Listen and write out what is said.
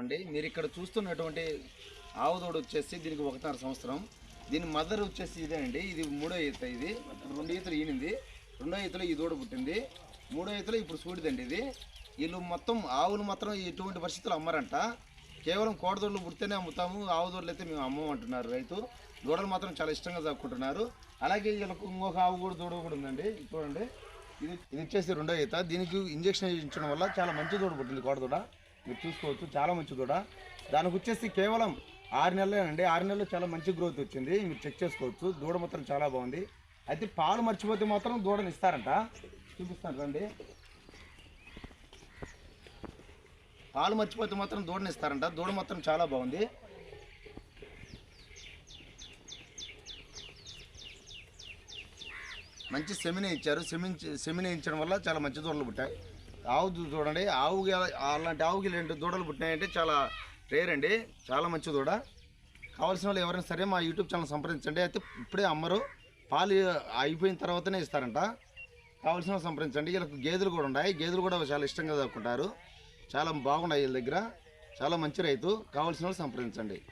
అండి మీరు ఇక్కడ చూస్తున్నటువంటి ఆవు దూడ వచ్చేసి దీనికి ఒకటిన్నర సంవత్సరం. దీని మదర్ వచ్చేసి ఇదే అండి. ఇది మూడో ఈత ఇది. రెండు ఈతలు ఈనింది. రెండో ఈతలో ఈ దూడ పుట్టింది. మూడో ఈతలో ఇప్పుడు సూడిదండి ఇది. వీళ్ళు మొత్తం ఆవులు మాత్రం ఎటువంటి పరిస్థితులు అమ్మరంట. కేవలం కోడదూడలు పుడితేనే అమ్ముతాము. ఆవు దూడలు అయితే మేము అమ్మమంటున్నారు రైతు. దూడలు మాత్రం చాలా ఇష్టంగా దాక్కుంటున్నారు అలాగే వీళ్ళకు ఇంకొక ఆవు కూడా దూడ కూడా ఉందండి. చూడండి. ఇది ఇది వచ్చేసి రెండో ఈత. దీనికి ఇంజక్షన్ ఇచ్చడం వల్ల చాలా మంచి దూడ పుట్టింది కోడదూడ. మీరు చూసుకోవచ్చు చాలా మంచి దూడ దానికి వచ్చేసి కేవలం ఆరు నెలలేనండి ఆరు నెలలు చాలా మంచి గ్రోత్ వచ్చింది. మీరు చెక్ చేసుకోవచ్చు. దూడ మాత్రం చాలా బాగుంది. అయితే పాలు మర్చిపోతే మాత్రం దూడని ఇస్తారంట. చూపిస్తాను రండి. పాలు మర్చిపోతే మాత్రం దూడని ఇస్తారంట. దూడ మాత్రం చాలా బాగుంది. మంచి సెమిని ఇచ్చారు. సెమిన్ సెమిని ఇచ్చడం వల్ల చాలా మంచి దూడలు పుట్టాయి. ఆవు చూడండి ఆవుకి అలాంటి ఆవుకి రెండు దూడలు పుట్టినాయంటే చాలా రేర్ అండి. చాలా మంచి దూడ. కావాల్సిన వాళ్ళు ఎవరైనా సరే మా యూట్యూబ్ ఛానల్ సంప్రదించండి. అయితే ఇప్పుడే అమ్మరు. పాలు అయిపోయిన తర్వాతనే ఇస్తారంట. కావాల్సిన వాళ్ళు సంప్రదించండి. వీళ్ళకి గేదెలు కూడా ఉన్నాయి. గేదెలు కూడా చాలా ఇష్టంగా చదువుకుంటారు చాలా బాగున్నాయి వీళ్ళ దగ్గర. చాలా మంచి రైతు. కావాల్సిన వాళ్ళు సంప్రదించండి.